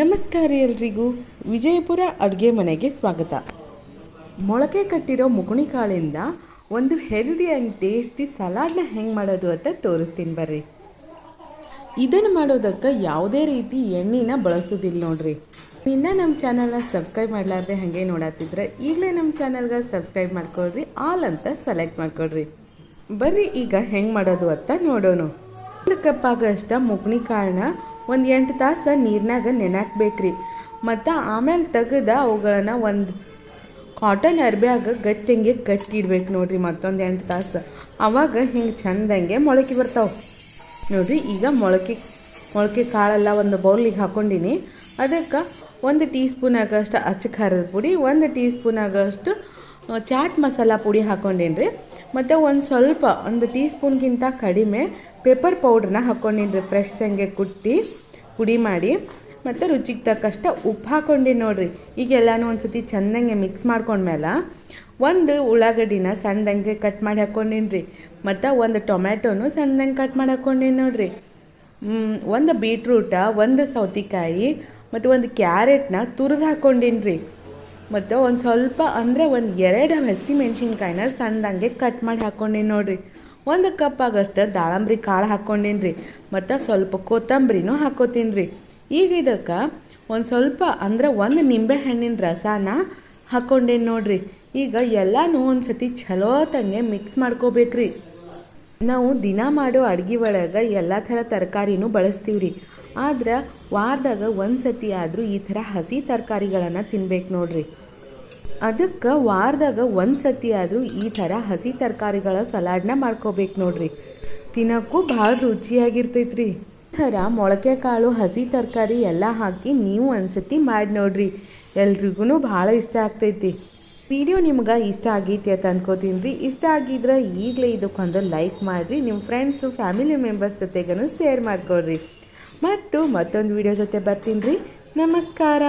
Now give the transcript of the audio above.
ನಮಸ್ಕಾರ ಎಲ್ರಿಗೂ. ವಿಜಯಪುರ ಅಡುಗೆ ಮನೆಗೆ ಸ್ವಾಗತ. ಮೊಳಕೆ ಕಟ್ಟಿರೋ ಮುಗುಣಿ ಕಾಳಿಂದ ಒಂದು ಹೆಲ್ದಿ ಆ್ಯಂಡ್ ಟೇಸ್ಟಿ ಸಲಾಡ್ನ ಹೆಂಗೆ ಮಾಡೋದು ಅಂತ ತೋರಿಸ್ತೀನಿ ಬರ್ರಿ. ಇದನ್ನು ಮಾಡೋದಕ್ಕೆ ಯಾವುದೇ ರೀತಿ ಎಣ್ಣೆನ ಬಳಸೋದಿಲ್ಲ ನೋಡ್ರಿ. ಇನ್ನು ನಮ್ಮ ಚಾನಲ್ನ ಸಬ್ಸ್ಕ್ರೈಬ್ ಮಾಡಲಾರ್ದೆ ಹಾಗೆ ನೋಡತ್ತಿದ್ರೆ ಈಗಲೇ ನಮ್ಮ ಚಾನಲ್ಗೆ ಸಬ್ಸ್ಕ್ರೈಬ್ ಮಾಡ್ಕೊಳ್ರಿ, ಆಲ್ ಅಂತ ಸೆಲೆಕ್ಟ್ ಮಾಡ್ಕೊಳ್ರಿ. ಬರ್ರಿ ಈಗ ಹೆಂಗೆ ಮಾಡೋದು ಅಂತ ನೋಡೋಣ ಒಂದು ಕಪ್ ಆಗಷ್ಟ ಮುಗ್ನಿ ಕಾಳನ್ನ ಒಂದು ಎಂಟು ತಾಸು ನೀರಿನಾಗ ನೆನಾಕ್ಬೇಕ್ರಿ. ಮತ್ತು ಆಮೇಲೆ ತೆಗೆದ ಅವುಗಳನ್ನ ಒಂದು ಕಾಟನ್ ಅರ್ಬ್ಯಾಗ ಗಟ್ಟಿಂಗೆ ಗಟ್ಟಿ ಇಡ್ಬೇಕು ನೋಡ್ರಿ ಮತ್ತೊಂದು ಎಂಟು ತಾಸು. ಆವಾಗ ಹಿಂಗೆ ಚಂದಂಗೆ ಮೊಳಕೆ ಬರ್ತಾವೆ. ನೋಡಿರಿ ಈಗ ಮೊಳಕೆ ಮೊಳಕೆ ಕಾಳೆಲ್ಲ ಒಂದು ಬೌಲಿಗೆ ಹಾಕ್ಕೊಂಡಿನಿ ಅದಕ್ಕೆ ಒಂದು ಟೀ ಸ್ಪೂನ್ ಆಗಷ್ಟು ಅಚ್ಚ ಖಾರದ ಪುಡಿ, ಒಂದು ಟೀ ಸ್ಪೂನ್ ಆಗಷ್ಟು ಚಾಟ್ ಮಸಾಲ ಪುಡಿ ಹಾಕ್ಕೊಂಡೇನಿ ರೀ ಮತ್ತು ಒಂದು ಸ್ವಲ್ಪ, ಒಂದು ಟೀ ಸ್ಪೂನ್ಗಿಂತ ಕಡಿಮೆ ಪೆಪ್ಪರ್ ಪೌಡ್ರನ್ನ ಹಾಕ್ಕೊಂಡೀನಿ ರೀ ಫ್ರೆಶ್ ಹಂಗೆ ಕುಟ್ಟಿ, ಪುಡಿ ಮಾಡಿ. ಮತ್ತು ರುಚಿಗೆ ತಕ್ಕಷ್ಟು ಉಪ್ಪು ಹಾಕ್ಕೊಂಡಿನಿ ನೋಡಿರಿ. ಈಗೆಲ್ಲನೂ ಒಂದು ಸತಿ ಚೆಂದಂಗೆ ಮಿಕ್ಸ್ ಮಾಡ್ಕೊಂಡ್ಮೇಲೆ ಒಂದು ಉಳ್ಳಾಗಡ್ಡಿನ ಸಣ್ಣದಂಗೆ ಕಟ್ ಮಾಡಿ ಹಾಕ್ಕೊಂಡಿನ್ರಿ ಮತ್ತು ಒಂದು ಟೊಮ್ಯಾಟೊನು ಸಣ್ಣದಂಗೆ ಕಟ್ ಮಾಡಿ ಹಾಕ್ಕೊಂಡಿನಿ ನೋಡಿರಿ. ಒಂದು ಬೀಟ್ರೂಟ ಒಂದು ಸೌತೆಕಾಯಿ, ಮತ್ತು ಒಂದು ಕ್ಯಾರೆಟ್ನ ತುರಿದು ಹಾಕ್ಕೊಂಡಿನ್ರಿ ಮತ್ತು ಒಂದು ಸ್ವಲ್ಪ ಅಂದರೆ ಒಂದು ಎರಡು ಹಸಿ ಮೆಣಸಿನ್ಕಾಯಿನ ಸಣ್ಣದಂಗೆ ಕಟ್ ಮಾಡಿ ಹಾಕ್ಕೊಂಡೇನಿ ನೋಡಿರಿ. ಒಂದು ಕಪ್ ಆಗಷ್ಟು ದಾಳಂಬ್ರಿ ಕಾಳು ಹಾಕ್ಕೊಂಡೇನಿ ರೀ ಮತ್ತು ಸ್ವಲ್ಪ ಕೊತ್ತಂಬರಿನೂ ಹಾಕ್ಕೋತೀನಿ ರೀ ಈಗ ಇದಕ್ಕೆ ಒಂದು ಸ್ವಲ್ಪ ಅಂದರೆ ಒಂದು ನಿಂಬೆ ಹಣ್ಣಿನ ರಸನ ಹಾಕ್ಕೊಂಡೇನಿ ನೋಡ್ರಿ. ಈಗ ಎಲ್ಲನೂ ಒಂದು ಸತಿ ಚಲೋತಂಗೆ ಮಿಕ್ಸ್ ಮಾಡ್ಕೋಬೇಕ್ರಿ. ನಾವು ದಿನ ಮಾಡೋ ಅಡುಗೆ ಒಳಗೆ ಎಲ್ಲ ಥರ ತರಕಾರಿನೂ ಬಳಸ್ತೀವಿ ರೀ ಆದ್ರೆ ವಾರದಾಗ ಒಂದು ಸತಿ ಆದರೂ ಈ ಥರ ಹಸಿ ತರಕಾರಿಗಳನ್ನು ತಿನ್ಬೇಕು ನೋಡ್ರಿ. ಅದಕ್ಕೆ ವಾರದಾಗ ಒಂದು ಸತಿ ಆದರೂ ಈ ಥರ ಹಸಿ ತರಕಾರಿಗಳ ಸಲಾಡ್ನ ಮಾಡ್ಕೋಬೇಕು ನೋಡ್ರಿ. ತಿನ್ನೋಕ್ಕೂ ಭಾಳ ರುಚಿಯಾಗಿರ್ತೈತ್ರಿ. ಈ ಥರ ಮೊಳಕೆ ಕಾಳು ಹಸಿ ತರಕಾರಿ ಎಲ್ಲ ಹಾಕಿ ನೀವು ಒಂದ್ಸತಿ ಮಾಡಿ ನೋಡ್ರಿ. ಎಲ್ರಿಗೂ ಭಾಳ ಇಷ್ಟ ಆಗ್ತೈತಿ. ವಿಡಿಯೋ ನಿಮ್ಗೆ ಇಷ್ಟ ಆಗೈತಿ ಅಂತ ಅನ್ಕೋತೀನಿ ರೀ ಇಷ್ಟ ಆಗಿದ್ರೆ ಈಗಲೇ ಇದಕ್ಕೊಂದು ಲೈಕ್ ಮಾಡಿರಿ. ನಿಮ್ಮ ಫ್ರೆಂಡ್ಸು ಫ್ಯಾಮಿಲಿ ಮೆಂಬರ್ಸ್ ಜೊತೆಗೂ ಶೇರ್ ಮಾಡ್ಕೊಳ್ರಿ ಮತ್ತು ಮತ್ತೊಂದು ವಿಡಿಯೋ ಜೊತೆ ಬರ್ತೀನಿ ರೀ. ನಮಸ್ಕಾರ.